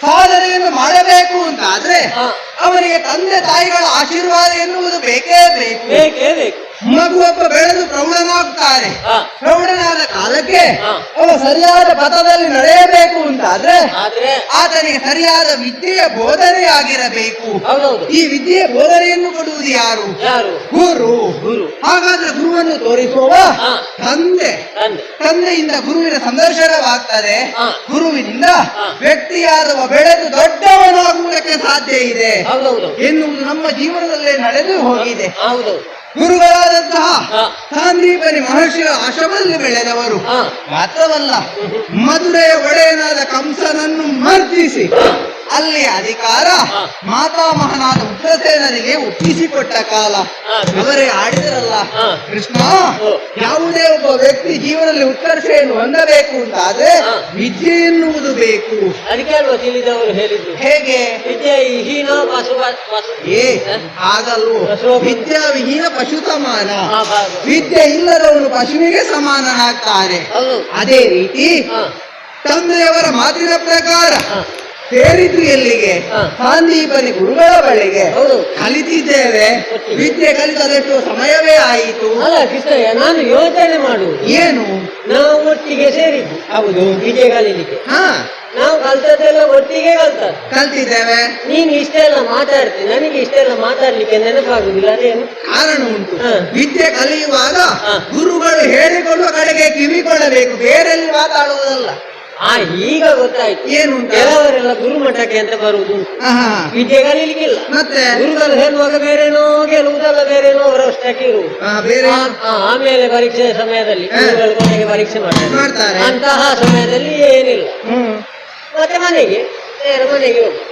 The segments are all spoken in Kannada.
ಸಾಧನೆಯನ್ನು ಮಾಡಬೇಕು ಅಂತ ಆದ್ರೆ. ಅವನಿಗೆ ತಂದೆ ತಾಯಿಗಳ ಆಶೀರ್ವಾದ ಎನ್ನುವುದು ಬೇಕೇ ಬೇಕು. ಬೇಕೇ ಬೇಕು. ಬೆಳೆದು ಪ್ರೌಢನಾಗ್ತಾನೆ ಹಾ. ಪ್ರೌಢನಾದ ಕಾಲಕ್ಕೆ ಅವನು ಅವ ಸರಿಯಾದ ಪಥದಲ್ಲಿ ನಡೆಯಬೇಕು ಅಂತ ಆದ್ರೆ ಆದ್ರೆ ಆತನಿಗೆ ಸರಿಯಾದ ವಿದ್ಯೆಯ ಬೋಧನೆಯಾಗಿರಬೇಕು ಆಗಿರಬೇಕು. ಈ ವಿದ್ಯೆಯ ಬೋಧನೆಯನ್ನು ಕೊಡುವುದು ಯಾರು? ಗುರು. ಹಾಗಾದ್ರೆ ಗುರುವನ್ನು ತೋರಿಸುವ ತಂದೆ. ತಂದೆ. ತಂದೆಯಿಂದ ಗುರುವಿನ ಸಂದರ್ಶನವಾಗ್ತದೆ. ಗುರುವಿನಿಂದ. ವ್ಯಕ್ತಿಯಾದವ ಬೆಳೆದು ದೊಡ್ಡವನಾಗುವುದಕ್ಕೆ ಸಾಧ್ಯ ಇದೆ. ಎನ್ನುವುದು ನಮ್ಮ ಜೀವನದಲ್ಲೇ ನಡೆದು ಹೋಗಿದೆ. ಗುರುಗಳಾದಂತಹ. ಸಾಂದೀಪನಿ ಮಹರ್ಷಿಯ ಆಶ್ರಮದಲ್ಲಿ ಬೆಳೆದವರು. ಮಾತ್ರವಲ್ಲ ಮಧುರೆಯ ಒಡೆಯನಾದ ಕಂಸನನ್ನು ಮರ್ದಿಸಿ. ಅಲ್ಲಿ ಅಧಿಕಾರ. ಮಾತಾ ಮಾತಾಮಹನಾದ ಉಗ್ರಸೇನರಿಗೆ ಒಪ್ಪಿಸಿಕೊಟ್ಟ ಕಾಲ. ಅವರೇ ಆಡಿದರಲ್ಲ. ಕೃಷ್ಣ. ಯಾವುದೇ ಒಬ್ಬ ವ್ಯಕ್ತಿ ಜೀವನದಲ್ಲಿ ಉತ್ಕರ್ಷೆಯನ್ನು ಹೊಂದಬೇಕು ಅಂತ ಆದ್ರೆ ವಿದ್ಯೆ ಎನ್ನುವುದು ಬೇಕು. ಅದಕ್ಕೆ ಅಲ್ವಾ ತಿಳಿದವರು ಹೇಳಿದ್ರು ಹೇಗೆ? ವಿದ್ಯೆ ವಿಹೀನ ಪಶು ಏ ಹಾಗಲ್ವೋ ಪಶು- ವಿದ್ಯಾ ವಿಹೀನ ಪಶು ಸಮಾನ. ವಿದ್ಯೆ ಇಲ್ಲದವನು ಪಶುವಿಗೆ ಸಮಾನನಾಗ್ತಾರೆ. ಅದೇ ರೀತಿ ತಂದೆಯವರ ಮಾತಿನ ಪ್ರಕಾರ ಸೇರಿದ್ರು ಎಲ್ಲಿಗೆ. ಸಾಂದೀಪನಿ ಗುರುಗಳ ಬಳಿಗೆ. ಹೌದು. ಕಲಿತಿದ್ದೇವೆ. ವಿದ್ಯೆ ಕಲಿತದಷ್ಟು ಸಮಯವೇ ಆಯಿತು? ಅಲ್ಲ ಕೃಷ್ಣಯ್ಯ ನಾನು ಯೋಚನೆ ಮಾಡು ಏನು? ನಾವು ಒಟ್ಟಿಗೆ ಸೇರಿದ್ದು. ಹೌದು. ವಿದ್ಯೆ ಕಲೀಲಿಕ್ಕೆ. ಹಾ. ನಾವು ಕಲ್ತದ್ದೆಲ್ಲ ಒಟ್ಟಿಗೆ ಕಲ್ತ ಕಲ್ತಿದ್ದೇವೆ. ನೀನು ಇಷ್ಟೆಲ್ಲ ಮಾತಾಡ್ತೀನಿ ನನಗೆ ಇಷ್ಟೆಲ್ಲ ಮಾತಾಡ್ಲಿಕ್ಕೆ ನೆನಪಾಗುದಿಲ್ಲ ಅದೇನು ಕಾರಣ ಉಂಟು. ವಿದ್ಯೆ ಕಲಿಯುವಾಗ. ಗುರುಗಳು ಹೇಳಿಕೊಳ್ಳುವ ಕಡೆಗೆ ಕಿವಿಕೊಳ್ಳಬೇಕು ಬೇರೆಲ್ಲಿ ಮಾತಾಡುವುದಲ್ಲ. ಆ ಈಗ ಗೊತ್ತಾಯ್ತು. ಏನು? ಕೆಲವರೆಲ್ಲ ಗುರುಮಠಕ್ಕೆ ಅಂತ ಬರುವುದು. ವಿದ್ಯೆ ಕಲೀಲಿಕ್ಕಿಲ್ಲ. ಮತ್ತೆ? ಗುರುಗಳು ಹೇಳುವಾಗ ಬೇರೆನೋ ಗೆಲ್ಲುವುದಲ್ಲ ಬೇರೆನೋ ಅವರಷ್ಟಕ್ಕೆ ಇರುವುದು. ಬೇರೆ? ಆ, ಆಮೇಲೆ ಪರೀಕ್ಷೆ ಸಮಯದಲ್ಲಿ. ಗುರುಗಳು ಕೊನೆಗೆ ಪರೀಕ್ಷೆ ಮಾಡ್ತಾರೆ. ಅಂತಹ ಸಮಯದಲ್ಲಿ ಏನಿಲ್ಲ. ಹ್ಮ್. ಮತ್ತೆ ಮನೆಗೆ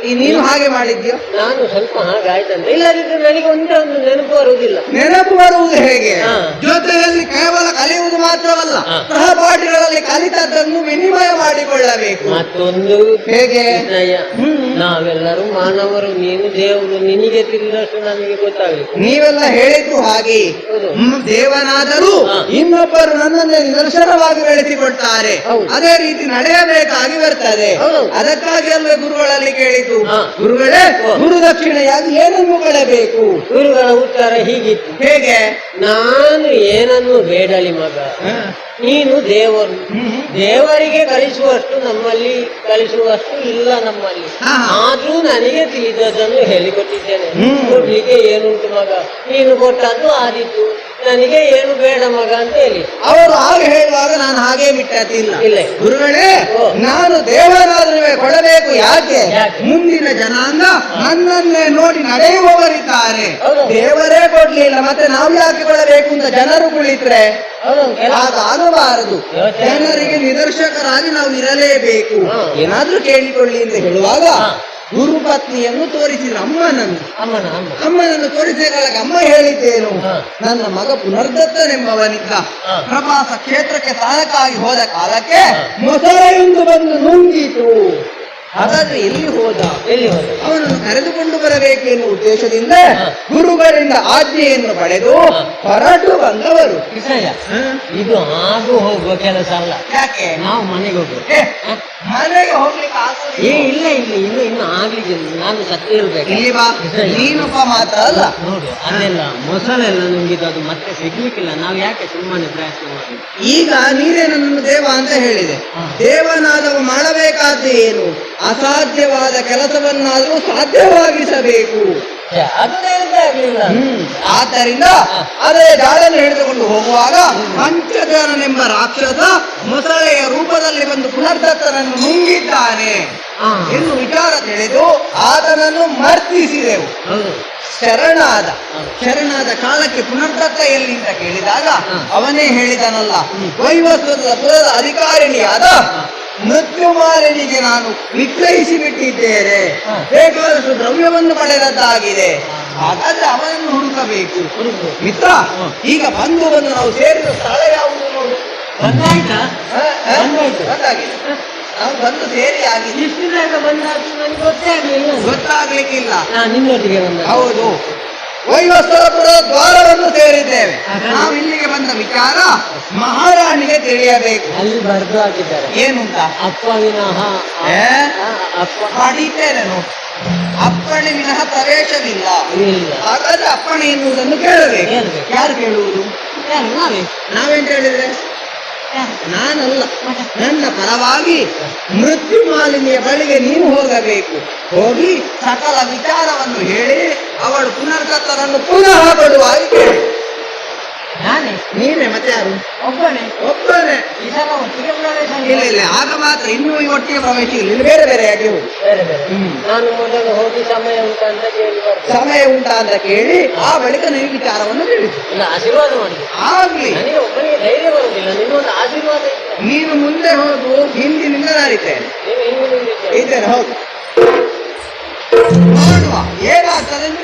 ಈ ನೀನು ಹಾಗೆ ಮಾಡಿದ್ಯೋ? ನಾನು ಸ್ವಲ್ಪ ಹಾಗಾಯ್ತಂದ್ರೆ ಇಲ್ಲದಿದ್ರೆ ನನಗೆ ಒಂದೇ ಒಂದು ನೆನಪು ಬರುವುದಿಲ್ಲ. ನೆನಪು ಬರುವುದು ಹೇಗೆ? ಜೊತೆಯಲ್ಲಿ ಕೇವಲ ಕಲಿಯುವುದು ಮಾತ್ರವಲ್ಲ. ಸಹಪಾಠಿಗಳಲ್ಲಿ ಕಲಿತದ್ದನ್ನು ವಿನಿಮಯ ಮಾಡಿಕೊಳ್ಳಬೇಕು. ಮತ್ತೊಂದು ಹೇಗೆ? ನಾವೆಲ್ಲರೂ ಮಾನವರು ನೀನು ದೇವರು ನಿನಗೆ ತಿಳಿದಷ್ಟು ನಮಗೆ ಗೊತ್ತಾಗಬೇಕು. ನೀವೆಲ್ಲ ಹೇಳಿದ್ದು ಹಾಗೆ. ದೇವನಾದರೂ. ಇನ್ನೊಬ್ಬರು ನನ್ನನ್ನು ನಿದರ್ಶನವಾಗಿ ಬೆಳೆಸಿಕೊಡ್ತಾರೆ. ಅದೇ ರೀತಿ ನಡೆಯಬೇಕಾಗಿ ಬರ್ತದೆ. ಅದಕ್ಕಾಗಿ ಅಲ್ವೇ ಗುರುಗಳಲ್ಲಿ ಹಾ. ಗುರುಗಳೇ. ಗುರು ದಕ್ಷಿಣೆಯಾಗಿ ಏನನ್ನು ಬೇಕು ಗುರುಗಳ ಉತ್ತರ ಹೀಗಿತ್ತು. ಹೇಗೆ? ನಾನು ಏನನ್ನು ಬೇಡಲಿ ಮಗ? ನೀನು ದೇವರು. ದೇವರಿಗೆ ಕಲಿಸುವಷ್ಟು ನಮ್ಮಲ್ಲಿ ಕಲಿಸುವಷ್ಟು ಇಲ್ಲ ನಮ್ಮಲ್ಲಿ. ಆದ್ರೂ ನನಗೆ ತಿಳಿದದನ್ನು ಹೇಳಿಕೊಟ್ಟಿದ್ದೇನೆ. ಕೊಡ್ಲಿಕ್ಕೆ ಏನುಂಟು ಮಗ? ನೀನು ಕೊಟ್ಟದ್ದು ಆದಿತ್ತು ನನಗೆ ಏನು ಬೇಡ ಮಗ ಅಂತ ಹೇಳಿ ಅವರು ಹಾಗೆ ಹೇಳುವಾಗ ನಾನು ಹಾಗೆ ಬಿಟ್ಟದ್ದಿಲ್ಲ ಇಲ್ಲ. ಗುರುಗಳೇ ನಾನು ದೇವರಾದ್ರೂ ಕೊಡಬೇಕು ಯಾಕೆ? ಮುಂದಿನ ಜನಾಂಗ ನನ್ನನ್ನೇ ನೋಡಿ ನಡೆಯುವವರಿದ್ದಾರೆ. ದೇವರೇ ಕೊಡ್ಲಿಲ್ಲ ಮತ್ತೆ ನಾವು ಯಾಕೆ ಕೊಡಬೇಕು ಅಂತ ಜನರು ಕುಳಿತ್ರೆ ಅದಾಗಬಾರದು ಜನರಿಗೆ ನಿದರ್ಶಕರಾಗಿ ನಾವು ಇರಲೇಬೇಕು. ಏನಾದ್ರೂ ಕೇಳಿಕೊಳ್ಳಿ ಅಂತ ಹೇಳುವಾಗ. ಗುರುಪತ್ನಿಯನ್ನು ತೋರಿಸಿದ್ರು. ಅಮ್ಮನನ್ನು. ಅಮ್ಮನ ಅಮ್ಮ. ಅಮ್ಮನನ್ನು ತೋರಿಸಿದ ಕಾಲಕ್ಕೆ ಅಮ್ಮ ಹೇಳಿದ್ದೇನು? ನನ್ನ ಮಗ ಪುನರ್ದತ್ತನೆಂಬವನಿದ್ದ. ಪ್ರವಾಸ ಕ್ಷೇತ್ರಕ್ಕೆ ಸಹಾಯಕ್ಕಾಗಿ ಹೋದ ಕಾಲಕ್ಕೆ. ಮೊಸಳೆಯೊಂದು ಬಂದು ನುಂಗಿತು. ಹಾಗಾದ್ರೆ ಎಲ್ಲಿ ಹೋದ? ಎಲ್ಲಿ ಹೋದ? ಅವನು ಕರೆದುಕೊಂಡು ಬರಬೇಕು ಎನ್ನುವ ಉದ್ದೇಶದಿಂದ. ಗುರುಗಳಿಂದ ಆಜ್ಞೆಯನ್ನು ಪಡೆದು. ಹೊರಟು ಬಂದವರು ಕೃಷ್ಣಯ್ಯ ಇದು ಆಗು ಹೋಗುವ ಕೆಲಸ ಅಲ್ಲ. ಯಾಕೆ? ನಾವು ಮನೆಗೆ ಹೋಗ್ಬೇಕು. ಮನೆಗೆ ಹೋಗ್ಲಿಕ್ಕೆ. ಏ ಇಲ್ಲ ಇಲ್ಲ ಇನ್ನು ಇನ್ನು ಆಗ್ಲಿಕ್ಕೆ ನಾನು ಸತ್ಯ ಇರ್ಬೇಕು ಇಲ್ಲಿ ಬಾ. ನೀನೊಬ್ಬ ಮಾತ್ರ ಅಲ್ಲ. ನೋಡು ಅದೆಲ್ಲ ಮೊಸಳೆಲ್ಲ ನುಂಗಿದ್ದು ಅದು ಮತ್ತೆ ಸಿಗ್ಲಿಕ್ಕಿಲ್ಲ. ನಾವು ಯಾಕೆ ಸುಮ್ಮನೆ ಪ್ರಯತ್ನ ಮಾಡಿ ಈಗ ನೀನೇ ನನ್ನನ್ನು ದೇವ ಅಂತ ಹೇಳಿದೆ. ದೇವನಾದವು ದೇವನಾದವ ಮಾಡಬೇಕಾದ್ದು ಏನು? ಅಸಾಧ್ಯವಾದ ಕೆಲಸವನ್ನಾದರೂ ಸಾಧ್ಯವಾಗಿಸಬೇಕು. ಆದ್ದರಿಂದ ಅದೇ ಜಾಡನ್ನು ಹಿಡಿದುಕೊಂಡು ಹೋಗುವಾಗ ಪಂಚಜನನೆಂಬ ರಾಕ್ಷಸ ಮೊಸಳೆಯ ರೂಪದಲ್ಲಿ ಬಂದು ಪುನರ್ದತ್ತನನ್ನು ನುಂಗಿದ್ದಾನೆ. ಎಂದು ವಿಚಾರ ತಿಳಿದು ಆತನನ್ನು ಮರ್ತಿಸಿದೆವು. ಶರಣಾದ ಶರಣಾದ ಕಾಲಕ್ಕೆ ಪುನರ್ದತ್ತ ಎಲ್ಲಿ ಅಂತ ಕೇಳಿದಾಗ. ಅವನೇ ಹೇಳಿದನಲ್ಲ ವೈವಸ್ವದ ಪುರದ ಅಧಿಕಾರಿಣಿಯಾದ ಮೃತ್ಯುಮಾಲಿನಿಗೆ ನಾನು ವಿಕ್ರಯಿಸಿ ಬಿಟ್ಟಿದ್ದೇನೆ ಬೇಕಾದಷ್ಟು ದ್ರವ್ಯವನ್ನು ಪಡೆದದ್ದಾಗಿದೆ ಹಾಗಾದ್ರೆ ಅವನನ್ನು ಹುಡುಕಬೇಕು. ಹುಡುಕು. ಮಿತ್ರ ಈಗ ಬಂದು ಬಂದು ನಾವು ಸೇರಿದ ಸ್ಥಳ ಯಾವುದು ನೋಡು. ಬಂದಾಯ್ತಾ. ನಾವು ಬಂದು ಸೇರಿ ಆಗಿದೆ ಇಷ್ಟು ಬೇಗ ನಿನ್ನೊಟ್ಟಿಗೆ ಹೌದು. ವೈವಸ್ವರಪುರ ದ್ವಾರವನ್ನು ಸೇರಿದ್ದೇವೆ? ನಾವು ಇಲ್ಲಿಗೆ ಬಂದ ವಿಚಾರ ಮಹಾರಾಣಿಗೆ ತಿಳಿಯಬೇಕು. ಅಲ್ಲಿ ಬರ್ದು ಹಾಕಿದ್ದಾರೆ. ಏನು ಅಪ್ಪ ವಿನಃ ಮಾಡಿದ್ದೇನೆ ನೋಡಿ. ಅಪ್ಪಣೆ ವಿನಃ ಪ್ರವೇಶವಿಲ್ಲ. ಹಾಗಾದ್ರೆ ಅಪ್ಪಣೆ ಎನ್ನುವುದನ್ನು ಕೇಳಬೇಕು. ಯಾರು ಕೇಳುವುದು? ನಾವೇ. ನಾವೆಂತ ಹೇಳಿದ್ರೆ? ನಾನಲ್ಲ. ನನ್ನ ಪರವಾಗಿ ಮೃತ್ಯು ಮಾಲಿನ್ಯ ಬಳಿಗೆ ನೀನು ಹೋಗಬೇಕು. ಹೋಗಿ ಸಕಲ ವಿಚಾರವನ್ನು ಹೇಳಿ ಅವಳು ಪುನರ್ಕತ್ತರನ್ನು ಪುನಃ ಕೊಡುವಾಗಿ ಕೇಳಿ ನಾನೇ? ನೀನೇ ಮತ್ತೆ ಯಾರು? ಒಬ್ಬನೇ. ಒಬ್ಬನೇ. ಈ ಸಲ ಒಟ್ಟಿಗೆ ಪ್ರವೇಶ ಇಲ್ಲ. ಇಲ್ಲ ಆಗ ಮಾತ್ರ ಇನ್ನೂ ಈ ಒಟ್ಟಿಗೆ ಪ್ರವೇಶ ಇಲ್ಲ. ಇಲ್ಲಿ ಬೇರೆ ಬೇರೆ ಆಗಿ ಹೋಗು ಬೇರೆ ಬೇರೆ. ನಾನು ಮೊದಲು ಹೋಗಿ ಸಮಯ ಉಂಟಾ ಅಂತ ಕೇಳಿ ಸಮಯ ಉಂಟಾ ಅಂತ ಕೇಳಿ ಆ ಬಳಿಕ ನೀವು ವಿಚಾರವನ್ನು ತಿಳಿಸು ಇಲ್ಲ ಆಶೀರ್ವಾದ ಮಾಡಿ. ಆಗ್ಲಿ. ನನಗೆ ಒಬ್ಬನಿಗೆ ಧೈರ್ಯ ಬರುವುದಿಲ್ಲ. ನಿನ್ನೊಂದು ಆಶೀರ್ವಾದ ನೀನು ಮುಂದೆ ಹೋಗು ಹಿಂದಿನಿಂದ ನಿಂತಿದ್ದೀರಿ. ಇದ್ದೇನೆ ಹೌದು. ನೋಡುವ ಏನಾಗ್ತದೆ ಅಂತ